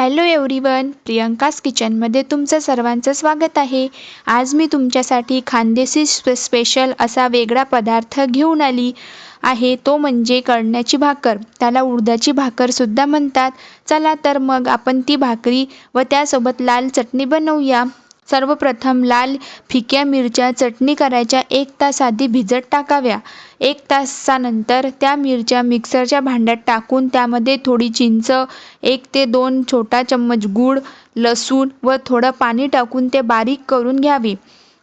Hello everyone Priyanka's किचनमध्ये तुमचं सर्वांचं स्वागत आहे. आज मी तुमच्यासाठी खानदेशी स्पे स्पेशल असा वेगळा पदार्थ घेऊन आली आहे. तो म्हणजे कळण्याची भाकर. त्याला उडदाची भाकरसुद्धा म्हणतात. चला तर मग आपण ती भाकरी व त्यासोबत लाल चटणी बनवूया. सर्वप्रथम लाल फिक्या मिरच्या चटणी करायच्या एक तास आधी भिजत टाकाव्या. एक तासानंतर त्या मिरच्या मिक्सरच्या भांड्यात टाकून त्यामध्ये थोडी चिंच एक ते दोन छोटा चम्मच गूळ लसूण व थोडं पाणी टाकून ते बारीक करून घ्यावे.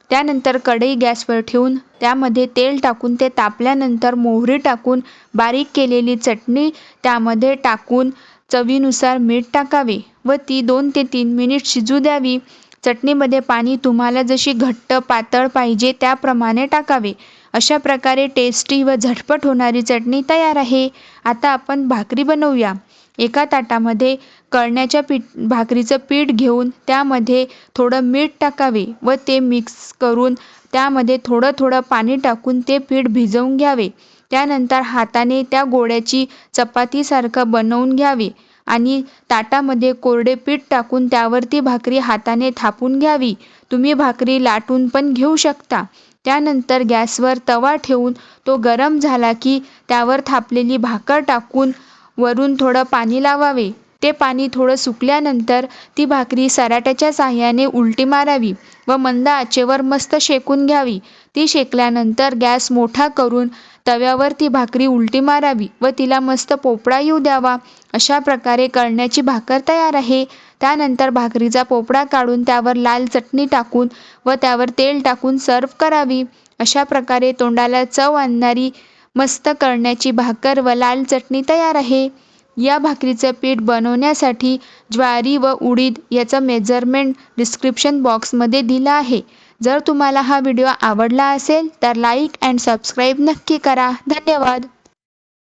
त्यानंतर कढई गॅसवर ठेवून त्यामध्ये तेल टाकून ते तापल्यानंतर मोहरी टाकून बारीक केलेली चटणी त्यामध्ये टाकून चवीनुसार मीठ टाकावे व ती दोन ते तीन मिनिट शिजू द्यावी. चटणीमध्ये पाणी तुम्हाला जशी घट्ट पातळ पाहिजे त्याप्रमाणे टाकावे. अशा प्रकारे टेस्टी व झटपट होणारी चटणी तयार आहे. आता आपण भाकरी बनवूया. एका ताटामध्ये कळण्याच्या पीठ भाकरीचं पीठ घेऊन त्यामध्ये थोडं मीठ टाकावे व ते मिक्स करून त्यामध्ये थोडं थोडं पाणी टाकून ते पीठ भिजवून घ्यावे. त्यानंतर हाताने त्या गोळ्याची चपातीसारखं बनवून घ्यावे. आणि ताटामध्ये कोरडे पीठ टाकून त्यावरती भाकरी हाताने थापून घ्यावी. तुम्ही भाकरी लाटून पण घेऊ शकता. त्यानंतर गॅसवर तवा ठेवून तो गरम झाला की त्यावर थापलेली भाकर टाकून वरून थोडं पाणी लावावे. ते पाणी थोडं सुकल्यानंतर ती भाकरी सराट्याच्या साह्याने उलटी मारावी व मंद आचेवर मस्त शेकून घ्यावी. ती शेकल्यानंतर गॅस मोठा करून तव्यावर ती भाकरी उलटी मारावी व तिला मस्त पोपडा येऊ द्यावा अशा प्रकारे कळण्याची भाकर तयार आहे. त्यानंतर भाकरीचा पोपडा काढून त्यावर लाल चटणी टाकून व त्यावर तेल टाकून सर्व करावी. अशा प्रकारे तोंडाला चव आणणारी मस्त कळण्याची भाकर व लाल चटणी तयार आहे. या भाकरीचं पीठ बनवण्यासाठी ज्वारी व उडीद याचं मेजरमेंट डिस्क्रिप्शन बॉक्समध्ये दिलं आहे. जर तुम्हाला हा व्हिडिओ आवडला असेल तर लाईक अँड सबस्क्राईब नक्की करा. धन्यवाद.